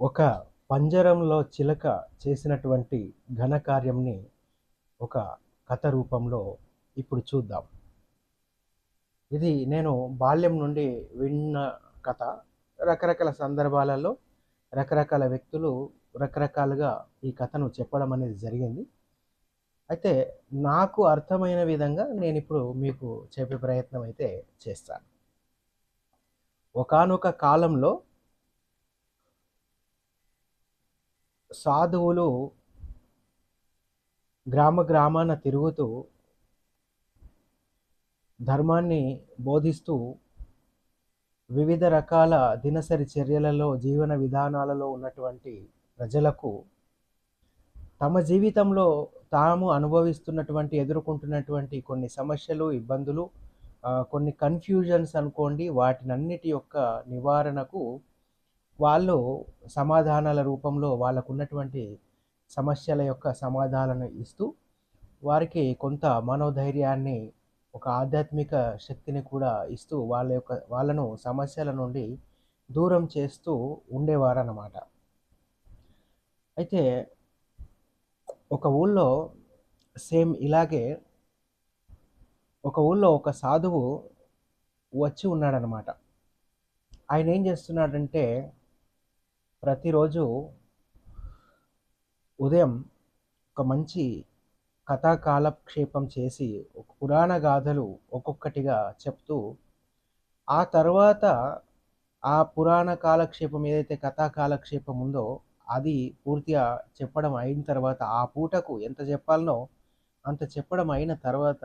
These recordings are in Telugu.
ఒక పంజరంలో చిలక చేసినటువంటి ఘనకార్యంని ఒక కథ రూపంలో ఇప్పుడు చూద్దాం. ఇది నేను బాల్యం నుండి విన్న కథ. రకరకాల సందర్భాలలో రకరకాల వ్యక్తులు రకరకాలుగా ఈ కథను చెప్పడం అనేది జరిగింది. అయితే నాకు అర్థమైన విధంగా నేను ఇప్పుడు మీకు చెప్పే ప్రయత్నం అయితే చేస్తాను. ఒకానొక కాలంలో సాధువులు గ్రామ గ్రామాన తిరుగుతూ ధర్మాన్ని బోధిస్తూ వివిధ రకాల దినసరి చర్యలలో జీవన విధానాలలో ఉన్నటువంటి ప్రజలకు తమ జీవితంలో తాము అనుభవిస్తున్నటువంటి ఎదుర్కొంటున్నటువంటి కొన్ని సమస్యలు ఇబ్బందులు కొన్ని కన్ఫ్యూజన్స్ అనుకోండి వాటినన్నిటి యొక్క నివారణకు వాళ్ళు సమాధానాల రూపంలో వాళ్ళకు ఉన్నటువంటి సమస్యల యొక్క సమాధానాలను ఇస్తూ వారికి కొంత మనోధైర్యాన్ని ఒక ఆధ్యాత్మిక శక్తిని కూడా ఇస్తూ వాళ్ళ యొక్క వాళ్ళను సమస్యల నుండి దూరం చేస్తూ ఉండేవారన్నమాట. అయితే ఒక ఊళ్ళో సేమ్ ఇలాగే ఒక ఊళ్ళో ఒక సాధువు వచ్చి ఉన్నాడనమాట ఆయన ఏం చేస్తున్నాడంటే ప్రతిరోజు ఉదయం ఒక మంచి కథా కాలక్షేపం చేసి ఒక పురాణ గాథలు ఒక్కొక్కటిగా చెప్తూ ఆ తర్వాత ఆ పురాణ కాలక్షేపం ఏదైతే కథా కాలక్షేపం ఉందో అది పూర్తిగా చెప్పడం అయిన తర్వాత ఆ పూటకు ఎంత చెప్పాలనో అంత చెప్పడం అయిన తర్వాత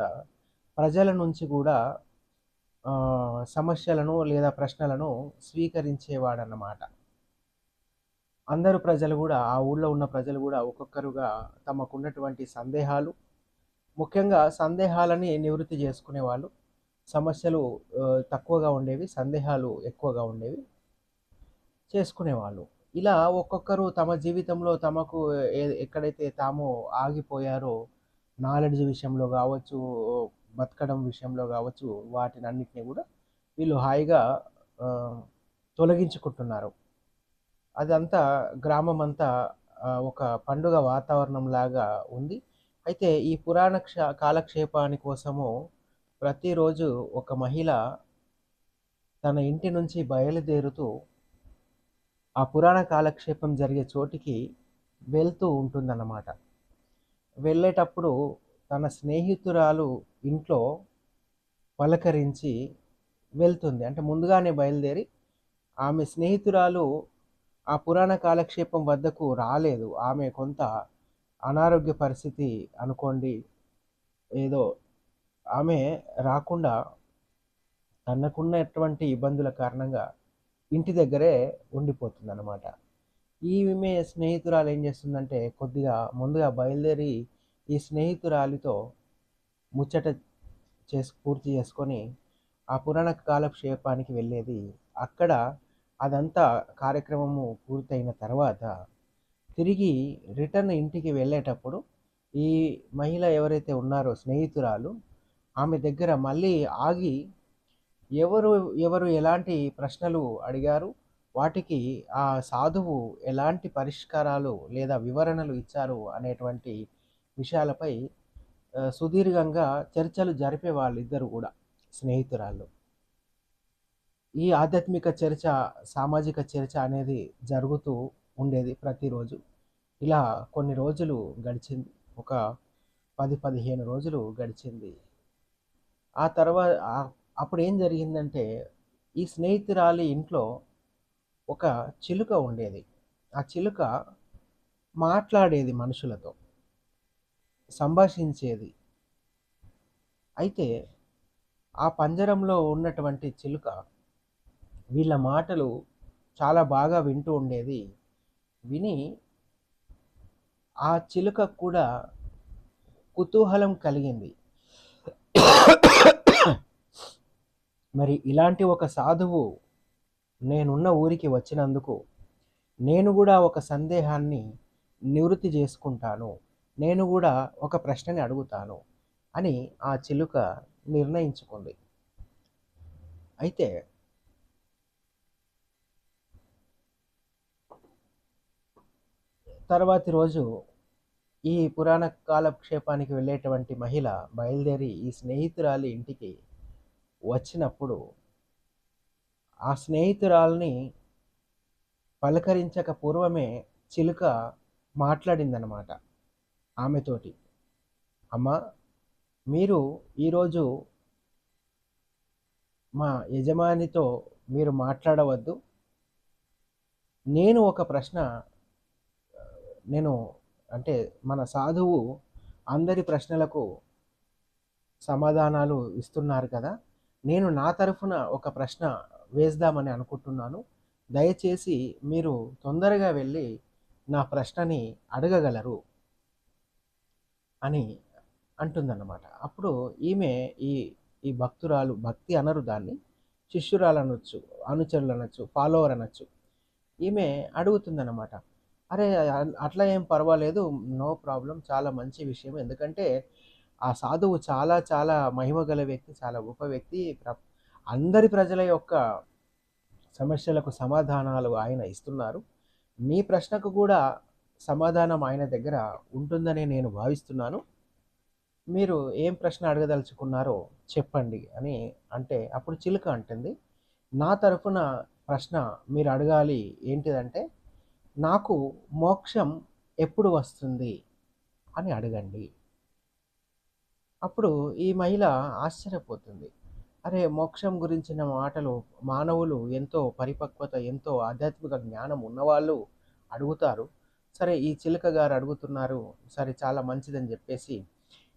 ప్రజల నుంచి కూడా సమస్యలను లేదా ప్రశ్నలను స్వీకరించేవాడన్నమాట. అందరు ప్రజలు కూడా ఆ ఊళ్ళో ఉన్న ప్రజలు కూడా ఒక్కొక్కరుగా తమకున్నటువంటి సందేహాలు ముఖ్యంగా సందేహాలని నివృత్తి చేసుకునేవాళ్ళు. సమస్యలు తక్కువగా ఉండేవి సందేహాలు ఎక్కువగా ఉండేవి చేసుకునేవాళ్ళు. ఇలా ఒక్కొక్కరు తమ జీవితంలో తమకు ఏ- ఎక్కడైతే తాము ఆగిపోయారో నాలెడ్జ్ విషయంలో కావచ్చు బతకడం విషయంలో కావచ్చు వాటిని అన్నిటిని కూడా వీళ్ళు హాయిగా తొలగించుకుంటున్నారు. అదంతా గ్రామం అంతా ఒక పండుగ వాతావరణం లాగా ఉంది. అయితే ఈ పురాణ క్ష కాలక్షేపాని కోసము ప్రతిరోజు ఒక మహిళ తన ఇంటి నుంచి బయలుదేరుతూ ఆ పురాణ కాలక్షేపం జరిగే చోటికి వెళ్తూ ఉంటుందన్నమాట. వెళ్ళేటప్పుడు తన స్నేహితురాలు ఇంట్లో పలకరించి వెళ్తుంది. అంటే ముందుగానే బయలుదేరి ఆమె స్నేహితురాలు ఆ పురాణ కాలక్షేపం వద్దకు రాలేదు. ఆమె కొంత అనారోగ్య పరిస్థితి అనుకోండి. ఏదో ఆమె రాకుండా తనకున్నటువంటి ఇబ్బందుల కారణంగా ఇంటి దగ్గరే ఉండిపోతుంది అనమాట ఈమె స్నేహితురాలు ఏం చేస్తుందంటే కొద్దిగా ముందుగా బయలుదేరి ఈ స్నేహితురాలితో ముచ్చట చేసి పూర్తి చేసుకొని ఆ పురాణ కాలక్షేపానికి వెళ్ళేది. అక్కడ అదంతా కార్యక్రమము పూర్తయిన తర్వాత తిరిగి రిటర్న్ ఇంటికి వెళ్ళేటప్పుడు ఈ మహిళ ఎవరైతే ఉన్నారో స్నేహితురాలు ఆమె దగ్గర మళ్ళీ ఆగి ఎవరు ఎవరు ఎలాంటి ప్రశ్నలు అడిగారు వాటికి ఆ సాధువు ఎలాంటి పరిష్కారాలు లేదా వివరణలు ఇచ్చారు అనేటువంటి విషయాలపై సుదీర్ఘంగా చర్చలు జరిపే వాళ్ళిద్దరు కూడా స్నేహితురాళ్ళు. ఈ ఆధ్యాత్మిక చర్చ సామాజిక చర్చ అనేది జరుగుతూ ఉండేది ప్రతిరోజు. ఇలా కొన్ని రోజులు గడిచింది. ఒక పది పదిహేను రోజులు గడిచింది. ఆ తర్వాత అప్పుడు ఏం జరిగిందంటే ఈ స్నేహితురాలి ఇంట్లో ఒక చిలుక ఉండేది. ఆ చిలుక మాట్లాడేది మనుషులతో. సంభాషించేది. అయితే ఆ పంజరంలో ఉన్నటువంటి చిలుక వీళ్ళ మాటలు చాలా బాగా వింటూ ఉండేది. విని ఆ చిలుక కూడా కుతూహలం కలిగింది. మరి ఇలాంటి ఒక సాధువు నేనున్న ఊరికి వచ్చినందుకు నేను కూడా ఒక సందేహాన్ని నివృత్తి చేసుకుంటాను. నేను కూడా ఒక ప్రశ్నని అడుగుతాను అని ఆ చిలుక నిర్ణయించుకుంది. అయితే తర్వాతి రోజు ఈ పురాణ కాలక్షేపానికి వెళ్ళేటువంటి మహిళ బయలుదేరి ఈ స్నేహితురాలి ఇంటికి వచ్చినప్పుడు ఆ స్నేహితురాల్ని పలకరించక పూర్వమే చిలుక మాట్లాడిందనమాట ఆమెతోటి. అమ్మ మీరు ఈరోజు మా యజమానితో మీరు మాట్లాడవద్దు. నేను ఒక ప్రశ్న నేను అంటే మన సాధువు అందరి ప్రశ్నలకు సమాధానాలు ఇస్తున్నారు కదా నేను నా తరఫున ఒక ప్రశ్న వేద్దామని అనుకుంటున్నాను. దయచేసి మీరు తొందరగా వెళ్ళి నా ప్రశ్నని అడగగలరు అని అంటుందన్నమాట. అప్పుడు ఈమె ఈ ఈ భక్తురాలు భక్తి అనరు దాన్ని శిష్యురాలు అనొచ్చు అనుచరులు అనొచ్చు ఫాలోవర్ అనొచ్చు ఈమె అడుగుతుందన్నమాట అరే అట్లా ఏం పర్వాలేదు. No problem. చాలా మంచి విషయం. ఎందుకంటే ఆ సాధువు చాలా చాలా మహిమ గల వ్యక్తి చాలా గొప్ప వ్యక్తి. ప్ర- అందరి ప్రజల యొక్క సమస్యలకు సమాధానాలు ఆయన ఇస్తున్నారు. మీ ప్రశ్నకు కూడా సమాధానం ఆయన దగ్గర ఉంటుందని నేను భావిస్తున్నాను. మీరు ఏం ప్రశ్న అడగదలుచుకున్నారో చెప్పండి అని అంటే అప్పుడు చిలుక అంటుంది. నా తరఫున ప్రశ్న మీరు అడగాలి ఏంటిదంటే నాకు మోక్షం ఎప్పుడు వస్తుంది అని అడగండి. అప్పుడు ఈ మహిళ ఆశ్చర్యపోతుంది. అరే మోక్షం గురించిన మాటలు మానవులు ఎంతో పరిపక్వత ఎంతో ఆధ్యాత్మిక జ్ఞానం ఉన్నవాళ్ళు అడుగుతారు. సరే ఈ చిలుక గారు అడుగుతున్నారు. సరే చాలా మంచిదని చెప్పేసి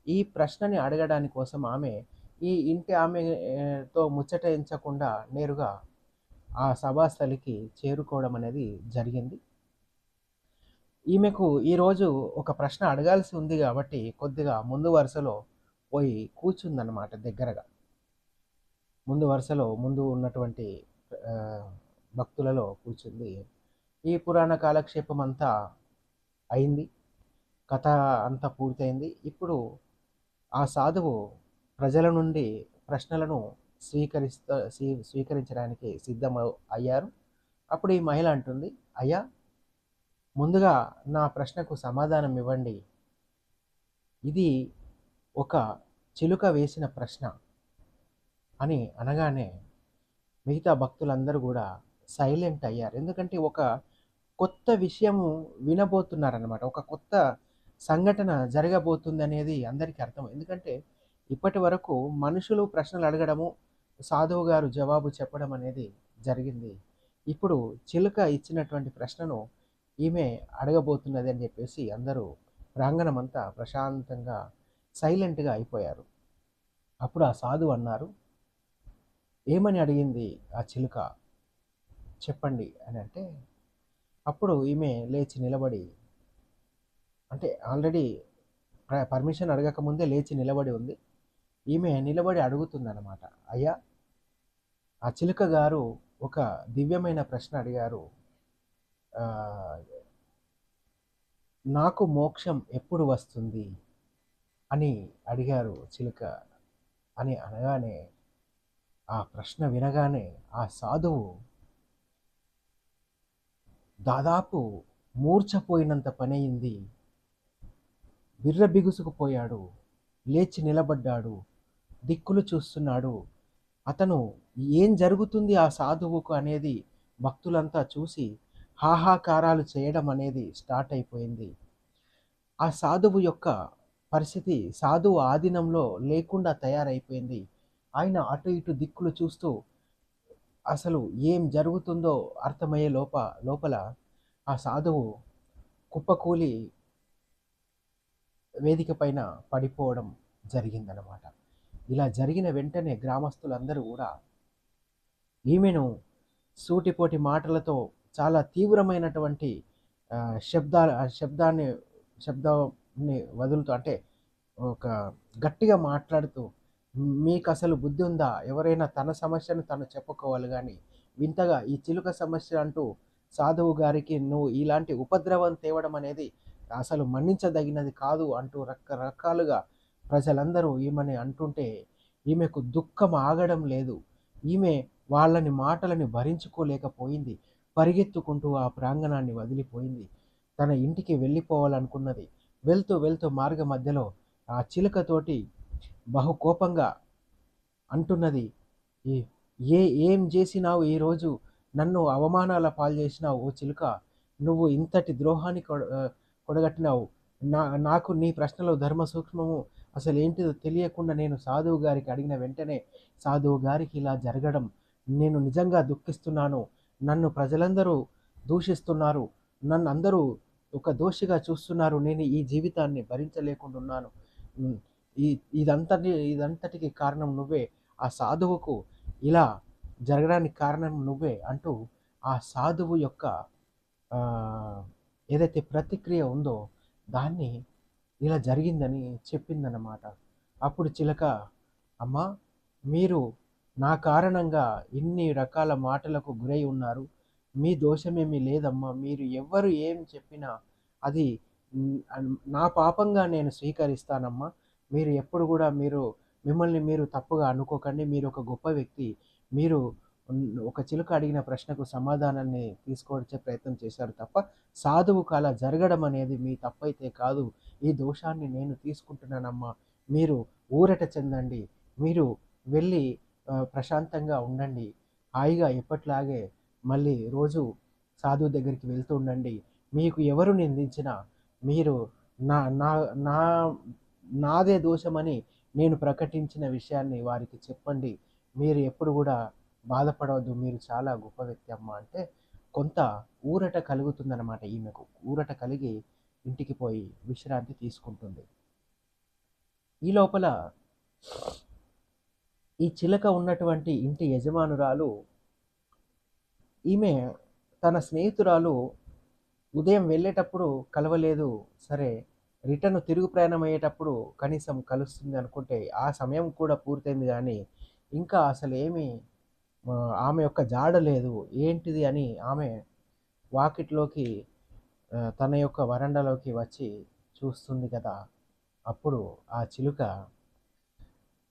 ఈ ప్రశ్నని అడగడానికి కోసం ఆమె ఈ ఇంటి ఆమెతో ముచ్చటించకుండా నేరుగా ఆ సభాస్థలికి చేరుకోవడం అనేది జరిగింది. ఈమెకు ఈరోజు ఒక ప్రశ్న అడగాల్సి ఉంది కాబట్టి కొద్దిగా ముందు వరుసలో పోయి కూర్చుందన్నమాట దగ్గరగా. ముందు వరుసలో ముందు ఉన్నటువంటి భక్తులలో కూర్చుంది. ఈ పురాణ కాలక్షేపం అంతా అయింది. కథ అంతా పూర్తయింది. ఇప్పుడు ఆ సాధువు ప్రజల నుండి ప్రశ్నలను స్వీకరిస్త స్వీ స్వీకరించడానికి సిద్ధం అయ్యారు అప్పుడు ఈ మహిళ అంటుంది అయ్యా ముందుగా నా ప్రశ్నకు సమాధానం ఇవ్వండి. ఇది ఒక చిలుక వేసిన ప్రశ్న అని అనగానే మిగతా భక్తులందరూ కూడా సైలెంట్ అయ్యారు. ఎందుకంటే ఒక కొత్త విషయము వినబోతున్నారనమాట ఒక కొత్త సంఘటన జరగబోతుంది అనేది అందరికీ అర్థం ఎందుకంటే ఇప్పటి వరకు మనుషులు ప్రశ్నలు అడగడము సాధువు గారు జవాబు చెప్పడం అనేది జరిగింది. ఇప్పుడు చిలుక ఇచ్చినటువంటి ప్రశ్నను ఈమె అడగబోతున్నది అని చెప్పేసి అందరూ ప్రాంగణం అంతా ప్రశాంతంగా సైలెంట్గా అయిపోయారు. అప్పుడు ఆ సాధువు అన్నారు ఏమని అడిగింది ఆ చిలుక? చెప్పండి. అని అంటే అప్పుడు ఈమె లేచి నిలబడి అంటే ఆల్రెడీ పర్మిషన్ అడగకముందే లేచి నిలబడి ఉంది. ఈమె నిలబడి అడుగుతుందన్నమాట అయ్యా ఆ చిలుక గారు ఒక దివ్యమైన ప్రశ్న అడిగారు. నాకు మోక్షం ఎప్పుడు వస్తుంది అని అడిగారు చిలుక అని అనగానే ఆ ప్రశ్న వినగానే ఆ సాధువు దాదాపు మూర్ఛపోయినంత పనయింది. బిర్రబిగుసుకుపోయాడు లేచి నిలబడ్డాడు దిక్కులు చూస్తున్నాడు. అతను ఏం జరుగుతుంది ఆ సాధువుకు అనేది భక్తులంతా చూసి హాహాకారాలు చేయడం అనేది స్టార్ట్ అయిపోయింది. ఆ సాధువు యొక్క పరిస్థితి సాధువు ఆధీనంలో లేకుండా తయారైపోయింది. ఆయన అటు ఇటు దిక్కులు చూస్తూ అసలు ఏం జరుగుతుందో అర్థమయ్యే లోప లోపల ఆ సాధువు కుప్పకూలి వేదిక పైన పడిపోవడం జరిగిందనమాట ఇలా జరిగిన వెంటనే గ్రామస్తులందరూ కూడా ఈమెను సూటిపోటి మాటలతో చాలా తీవ్రమైనటువంటి ఆ, శబ్దాల శబ్దాన్ని శబ్దాన్ని వదులుతూ అంటే ఒక గట్టిగా మాట్లాడుతూ మీకు అసలు బుద్ధి ఉందా ఎవరైనా తన సమస్యను తను చెప్పుకోవాలి కానీ వింతగా ఈ చిలుక సమస్య అంటూ సాధువు గారికి నువ్వు ఇలాంటి ఉపద్రవం తేవడం అనేది అసలు మన్నించదగినది కాదు అంటూ రకరకాలుగా ప్రజలందరూ ఈమెని అంటుంటే ఈమెకు దుఃఖం ఆగడం లేదు. ఈమె వాళ్ళని మాటలని భరించుకోలేకపోయింది. పరిగెత్తుకుంటూ ఆ ప్రాంగణాన్ని వదిలిపోయింది. తన ఇంటికి వెళ్ళిపోవాలనుకున్నది. వెళ్తూ వెళ్తూ మార్గ మధ్యలో ఆ చిలుకతోటి బహు కోపంగా అంటున్నది ఏ ఏం చేసినావు ఈరోజు నన్ను అవమానాల పాలు చేసినావు ఓ చిలుక. నువ్వు ఇంతటి ద్రోహాన్ని కొడ- కొడగట్టినావు. నా నాకు నీ ప్రశ్నలో ధర్మ సూక్ష్మము అసలు ఏంటిదో తెలియకుండా నేను సాధువు గారికి అడిగిన వెంటనే సాధువు గారికి ఇలా జరగడం నేను నిజంగా దుఃఖిస్తున్నాను. నన్ను ప్రజలందరూ దూషిస్తున్నారు. నన్ను అందరూ ఒక దోషిగా చూస్తున్నారు. నేను ఈ జీవితాన్ని భరించలేకుండున్నాను. ఈ ఇదంతటి ఇదంతటికి కారణం నువ్వే. ఆ సాధువుకు ఇలా జరగడానికి కారణం నువ్వే అంటూ ఆ సాధువు యొక్క ఏదైతే ప్రతిక్రియ ఉందో దాన్ని ఇలా జరిగిందని చెప్పిందన్నమాట. అప్పుడు చిలక అమ్మా మీరు నా కారణంగా ఇన్ని రకాల మాటలకు గురై ఉన్నారు. మీ దోషమేమీ లేదమ్మా. మీరు ఎవ్వరు ఏం చెప్పినా అది నా పాపంగా నేను స్వీకరిస్తానమ్మా. మీరు ఎప్పుడు కూడా మీరు మిమ్మల్ని మీరు తప్పుగా అనుకోకండి. మీరు ఒక గొప్ప వ్యక్తి. మీరు ఒక చిలుక అడిగిన ప్రశ్నకు సమాధానాన్ని తీసుకొచ్చే ప్రయత్నం చేశారు తప్ప సాధువు కాల జరగడం అనేది మీ తప్పైతే కాదు. ఈ దోషాన్ని నేను తీసుకుంటున్నానమ్మా. మీరు ఊరట చెందండి. మీరు వెళ్ళి ప్రశాంతంగా ఉండండి. హాయిగా ఎప్పట్లాగే మళ్ళీ రోజు సాధువు దగ్గరికి వెళ్తూ ఉండండి. మీకు ఎవరు నిందించినా మీరు నా నా నా నాదే దోషమని నేను ప్రకటించిన విషయాన్ని వారికి చెప్పండి. మీరు ఎప్పుడు కూడా బాధపడవద్దు. మీరు చాలా గొప్ప వ్యక్తి అమ్మ అంటే కొంత ఊరట కలుగుతుందన్నమాట ఈమెకు. ఊరట కలిగి ఇంటికి పోయి విశ్రాంతి తీసుకుంటుంది. ఈ లోపల ఈ చిలక ఉన్నటువంటి ఇంటి యజమానురాలు ఈమె తన స్నేహితురాలు ఉదయం వెళ్ళేటప్పుడు కలవలేదు. సరే రిటర్న్ తిరుగు ప్రయాణం అయ్యేటప్పుడు కనీసం కలుస్తుంది అనుకుంటే ఆ సమయం కూడా పూర్తయింది కానీ ఇంకా అసలు ఏమీ ఆమె యొక్క జాడ లేదు. ఏంటిది అని ఆమె వాకిట్లోకి తన యొక్క వరండాలోకి వచ్చి చూస్తుంది కదా. అప్పుడు ఆ చిలుక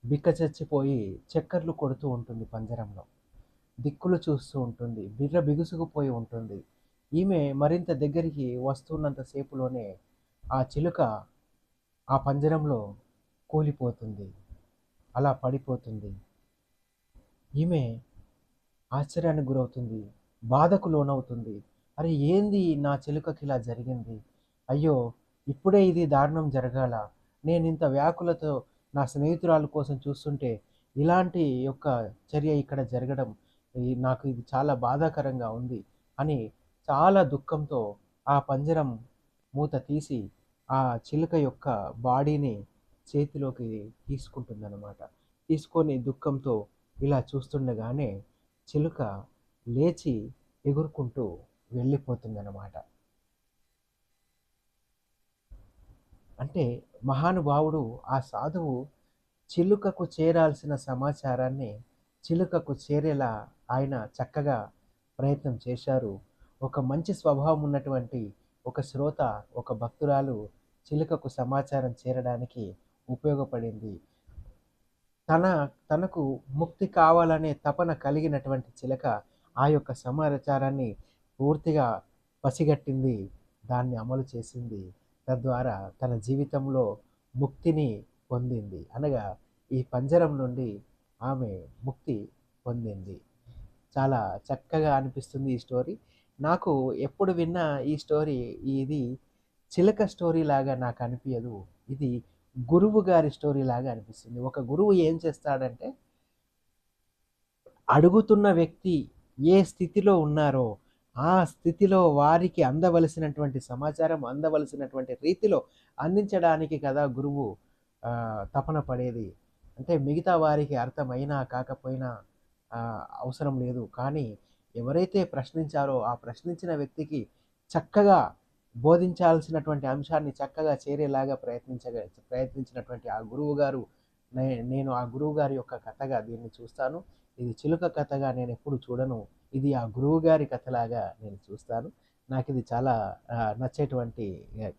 బిక్క చచ్చిపోయి చక్కర్లు కొడుతూ ఉంటుంది పంజరంలో. దిక్కులు చూస్తూ ఉంటుంది. బిర్ర బిగుసుకుపోయి ఉంటుంది. ఈమె మరింత దగ్గరికి వస్తున్నంతసేపులోనే ఆ చిలుక ఆ పంజరంలో కూలిపోతుంది. అలా పడిపోతుంది. ఈమె ఆశ్చర్యానికి గురవుతుంది. బాధకు లోనవుతుంది. అరే ఏంది నా చిలుకకి ఇలా జరిగింది? అయ్యో ఇప్పుడే ఇది దారుణం జరగాల. నేను ఇంత వ్యాకులతో నా స్నేహితురాల కోసం చూస్తుంటే ఇలాంటి యొక్క చర్య ఇక్కడ జరగడం నాకు ఇది చాలా బాధాకరంగా ఉంది అని చాలా దుఃఖంతో ఆ పంజరం మూత తీసి ఆ చిలుక యొక్క బాడీని చేతిలోకి తీసుకుంటుందన్నమాట. తీసుకొని దుఃఖంతో ఇలా చూస్తుండగానే చిలుక లేచి ఎగురుకుంటూ వెళ్ళిపోతుందన్నమాట. అంటే మహానుభావుడు ఆ సాధువు చిలుకకు చేరాల్సిన సమాచారాన్ని చిలుకకు చేరేలా ఆయన చక్కగా ప్రయత్నం చేశారు. ఒక మంచి స్వభావం ఉన్నటువంటి ఒక శ్రోత ఒక భక్తురాలు చిలుకకు సమాచారం చేరడానికి ఉపయోగపడింది. తన తనకు ముక్తి కావాలనే తపన కలిగినటువంటి చిలక ఆ యొక్క సమాచారాన్ని పూర్తిగా పసిగట్టింది దాన్ని అమలు చేసింది. తద్వారా తన జీవితంలో ముక్తిని పొందింది. అనగా ఈ పంజరం నుండి ఆమె ముక్తి పొందింది. చాలా చక్కగా అనిపిస్తుంది ఈ స్టోరీ. నాకు ఎప్పుడు విన్నా ఈ స్టోరీ ఇది చిలక స్టోరీ లాగా నాకు అనిపించదు ఇది గురువు గారి స్టోరీ లాగా అనిపిస్తుంది. ఒక గురువు ఏం చేస్తాడంటే అడుగుతున్న వ్యక్తి ఏ స్థితిలో ఉన్నారో ఆ స్థితిలో వారికి అందవలసినటువంటి సమాచారం అందవలసినటువంటి రీతిలో అందించడానికి కదా గురువు తపన పడేది. అంటే మిగతా వారికి అర్థమైనా కాకపోయినా అవసరం లేదు. కానీ ఎవరైతే ప్రశ్నించారో ఆ ప్రశ్నించిన వ్యక్తికి చక్కగా బోధించాల్సినటువంటి అంశాన్ని చక్కగా చేరేలాగా ప్రయత్నించగ ప్రయత్నించినటువంటి ఆ గురువు గారు నే- నేను ఆ గురువు గారి యొక్క కథగా దీన్ని చూస్తాను. ఇది చిలుక కథగా నేను ఎప్పుడు చూడను. ఇది ఆ గురువు గారి కథలాగా నేను చూస్తాను. నాకు ఇది చాలా నచ్చేటువంటి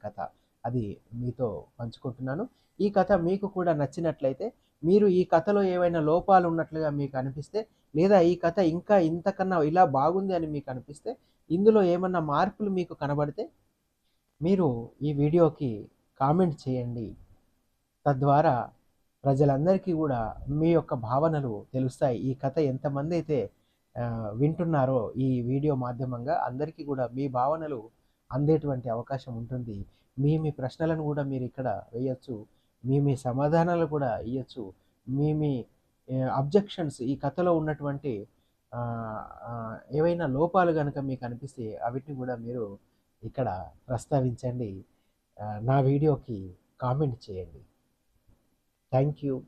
కథ. అది మీతో పంచుకుంటున్నాను. ఈ కథ మీకు కూడా నచ్చినట్లయితే మీరు ఈ కథలో ఏవైనా లోపాలు ఉన్నట్లుగా మీకు అనిపిస్తే లేదా ఈ కథ ఇంకా ఇంతకన్నా ఇలా బాగుంది అని మీకు అనిపిస్తే ఇందులో ఏమన్నా మార్పులు మీకు కనబడితే మీరు ఈ వీడియోకి కామెంట్ చేయండి. తద్వారా ప్రజలందరికీ కూడా మీ యొక్క భావనలు తెలుస్తాయి. ఈ కథ ఎంతమంది అయితే వింటున్నారో ఈ వీడియో మాధ్యమంగా అందరికీ కూడా మీ భావనలు అందేటువంటి అవకాశం ఉంటుంది. మీ మీ ప్రశ్నలను కూడా మీరు ఇక్కడ వేయచ్చు. మీ మీ సమాధానాలు కూడా ఇవ్వచ్చు మీ మీ అబ్జెక్షన్స్ ఈ కథలో ఉన్నటువంటి ఏవైనా లోపాలు కనుక మీకు అనిపిస్తే అవిటిని కూడా మీరు ఇక్కడ ప్రస్తావించండి. నా వీడియోకి కామెంట్ చేయండి. Thank you.